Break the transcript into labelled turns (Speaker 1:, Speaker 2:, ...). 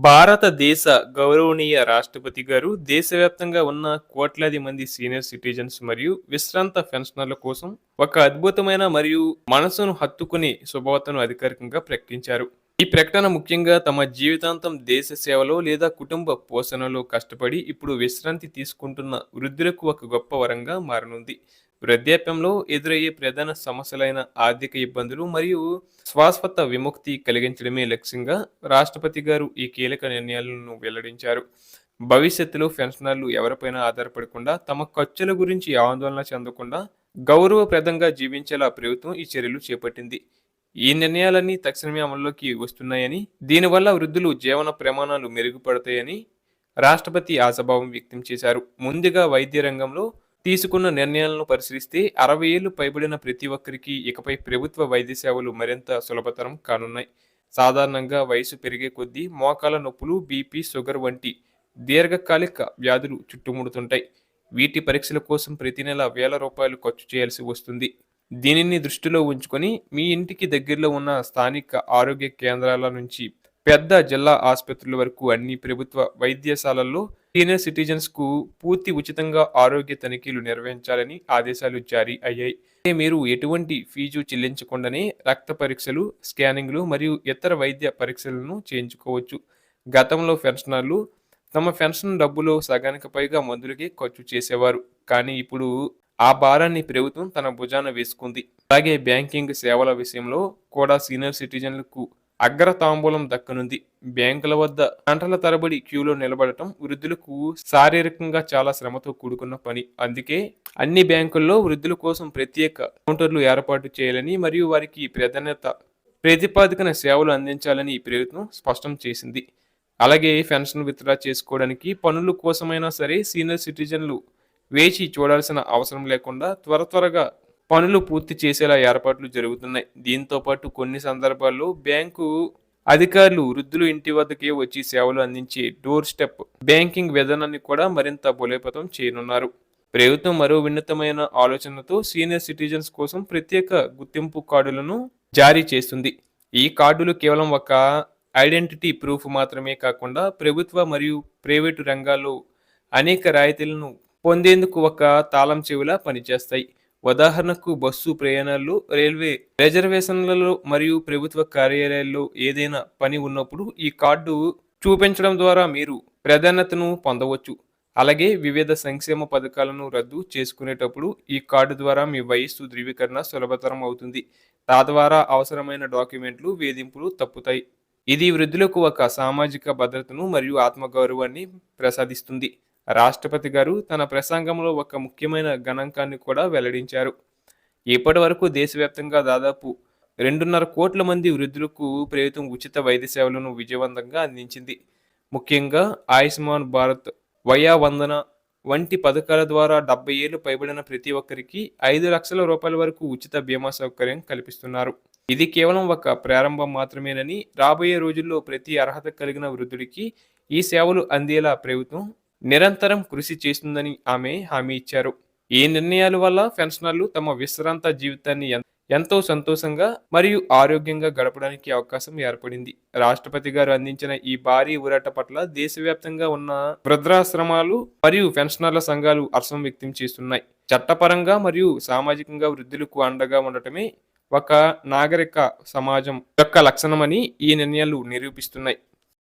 Speaker 1: భారతదేశ గౌరవనీయ రాష్ట్రపతి గారు దేశవ్యాప్తంగా ఉన్న కోట్లాది మంది సీనియర్ సిటిజన్స్ మరియు విశ్రాంత పెన్షనర్ల కోసం ఒక అద్భుతమైన మరియు మనసును హత్తుకునే శుభవార్తను అధికారికంగా ప్రకటించారు. ఈ ప్రకటన ముఖ్యంగా తమ జీవితాంతం దేశ సేవలో లేదా కుటుంబ పోషణలో కష్టపడి ఇప్పుడు విశ్రాంతి తీసుకుంటున్న వృద్ధులకు ఒక గొప్ప వరంగా మారనుంది. వృద్ధాప్యంలో ఎదురయ్యే ప్రధాన సమస్యలైన ఆర్థిక ఇబ్బందులు మరియు శాశ్వత విముక్తి కలిగించడమే లక్ష్యంగా రాష్ట్రపతి గారు ఈ కీలక నిర్ణయాలను వెల్లడించారు. భవిష్యత్తులో పెన్షనర్లు ఎవరిపైన ఆధారపడకుండా తమ ఖర్చుల గురించి ఆందోళన చెందకుండా గౌరవప్రదంగా జీవించేలా ప్రభుత్వం ఈ చర్యలు చేపట్టింది. ఈ నిర్ణయాలన్నీ తక్షణమే అమల్లోకి వస్తున్నాయని దీనివల్ల వృద్ధులు జీవన ప్రమాణాలు మెరుగుపడతాయని రాష్ట్రపతి ఆశాభావం వ్యక్తం చేశారు. ముందుగా వైద్య రంగంలో తీసుకున్న నిర్ణయాలను పరిశీలిస్తే అరవై ఏళ్ళు పైబడిన ప్రతి ఒక్కరికి ఇకపై ప్రభుత్వ వైద్య సేవలు మరింత సులభతరం కానున్నాయి. సాధారణంగా వయసు పెరిగే కొద్దీ మోకాల నొప్పులు బీపీ షుగర్ వంటి దీర్ఘకాలిక వ్యాధులు చుట్టుముడుతుంటాయి. వీటి పరీక్షల కోసం ప్రతి నెల వేల రూపాయలు ఖర్చు చేయాల్సి వస్తుంది. దీనిని దృష్టిలో ఉంచుకొని మీ ఇంటికి దగ్గరలో ఉన్న స్థానిక ఆరోగ్య కేంద్రాల నుంచి పెద్ద జిల్లా ఆసుపత్రుల వరకు అన్ని ప్రభుత్వ వైద్యశాలల్లో సీనియర్ సిటిజన్స్కు పూర్తి ఉచితంగా ఆరోగ్య తనిఖీలు నిర్వహించాలని ఆదేశాలు జారీ అయ్యాయి. మీరు ఎటువంటి ఫీజు చెల్లించకుండానే రక్త పరీక్షలు స్కానింగ్లు మరియు ఇతర వైద్య పరీక్షలను చేయించుకోవచ్చు. గతంలో పెన్షనర్లు తమ పెన్షన్ డబ్బులో సగానికి పైగా మందులకి ఖర్చు చేసేవారు. కానీ ఇప్పుడు ఆ భారాన్ని ప్రభుత్వం తన భుజాన వేసుకుంది. అలాగే బ్యాంకింగ్ సేవల విషయంలో కూడా సీనియర్ సిటిజన్లకు అగ్ర తాంబూలం దక్కనుంది బ్యాంకుల వద్ద గంటల తరబడి క్యూలో నిలబడటం వృద్ధులకు శారీరకంగా చాలా శ్రమతో కూడుకున్న పని. అందుకే అన్ని బ్యాంకుల్లో వృద్ధుల కోసం ప్రత్యేక కౌంటర్లు ఏర్పాటు చేయాలని మరియు వారికి ప్రాధాన్యత ప్రతిపాదికన సేవలు అందించాలని ఈ ప్రయత్నం స్పష్టం చేసింది. అలాగే పెన్షన్ విత్డ్రా చేసుకోవడానికి పనుల కోసమైనా సరే సీనియర్ సిటిజన్లు వేచి చూడాల్సిన అవసరం లేకుండా త్వర త్వరగా పనులు పూర్తి చేసేలా ఏర్పాట్లు జరుగుతున్నాయి. దీంతో పాటు కొన్ని సందర్భాల్లో బ్యాంకు అధికారులు వృద్ధులు ఇంటి వద్దకే వచ్చి సేవలు అందించే డోర్ స్టెప్ బ్యాంకింగ్ విధానాన్ని కూడా మరింత బలోపేతం చేయనున్నారు. ప్రభుత్వం మరో వినూతమైన ఆలోచనతో సీనియర్ సిటిజన్స్ కోసం ప్రత్యేక గుర్తింపు కార్డులను జారీ చేస్తుంది. ఈ కార్డులు కేవలం ఒక ఐడెంటిటీ ప్రూఫ్ మాత్రమే కాకుండా ప్రభుత్వ మరియు ప్రైవేటు రంగాల్లో అనేక రాయితీలను పొందేందుకు ఒక తాళం చెవిలా పనిచేస్తాయి. ఉదాహరణకు బస్సు ప్రయాణాల్లో రైల్వే రిజర్వేషన్లలో మరియు ప్రభుత్వ కార్యాలయాల్లో ఏదైనా పని ఉన్నప్పుడు ఈ కార్డు చూపించడం ద్వారా మీరు ప్రాధాన్యతను పొందవచ్చు. అలాగే వివిధ సంక్షేమ పథకాలను రద్దు చేసుకునేటప్పుడు ఈ కార్డు ద్వారా మీ వయస్సు ధృవీకరణ సులభతరం అవుతుంది. తద్వారా అవసరమైన డాక్యుమెంట్లు వేధింపులు తప్పుతాయి. ఇది వృద్ధులకు ఒక సామాజిక భద్రతను మరియు ఆత్మగౌరవాన్ని ప్రసాదిస్తుంది. రాష్ట్రపతి గారు తన ప్రసంగంలో ఒక ముఖ్యమైన గణాంకాన్ని కూడా వెల్లడించారు. ఇప్పటి వరకు దేశవ్యాప్తంగా దాదాపు రెండున్నర కోట్ల మంది వృద్ధులకు ప్రభుత్వం ఉచిత వైద్య సేవలను విజయవంతంగా అందించింది. ముఖ్యంగా ఆయుష్మాన్ భారత్ వయా వందన వంటి పథకాల ద్వారా డెబ్బై ఏళ్ళు పైబడిన ప్రతి ఒక్కరికి ఐదు లక్షల రూపాయల వరకు ఉచిత బీమా సౌకర్యం కల్పిస్తున్నారు. ఇది కేవలం ఒక ప్రారంభం మాత్రమేనని రాబోయే రోజుల్లో ప్రతి అర్హత కలిగిన వృద్ధుడికి ఈ సేవలు అందేలా ప్రభుత్వం నిరంతరం కృషి చేస్తుందని ఆమె హామీ ఇచ్చారు. ఈ నిర్ణయాల వల్ల పెన్షనర్లు తమ విశ్రాంత జీవితాన్ని ఎంతో సంతోషంగా మరియు ఆరోగ్యంగా గడపడానికి అవకాశం ఏర్పడింది. రాష్ట్రపతి గారు అందించిన ఈ భారీ ఊరాట పట్ల దేశవ్యాప్తంగా ఉన్న వృద్ధాశ్రమాలు మరియు పెన్షనర్ల సంఘాలు హర్షం వ్యక్తం చేస్తున్నాయి. చట్టపరంగా మరియు సామాజికంగా వృద్ధులకు అండగా ఉండటమే ఒక నాగరిక సమాజం యొక్క లక్షణమని ఈ నిర్ణయాలు నిరూపిస్తున్నాయి.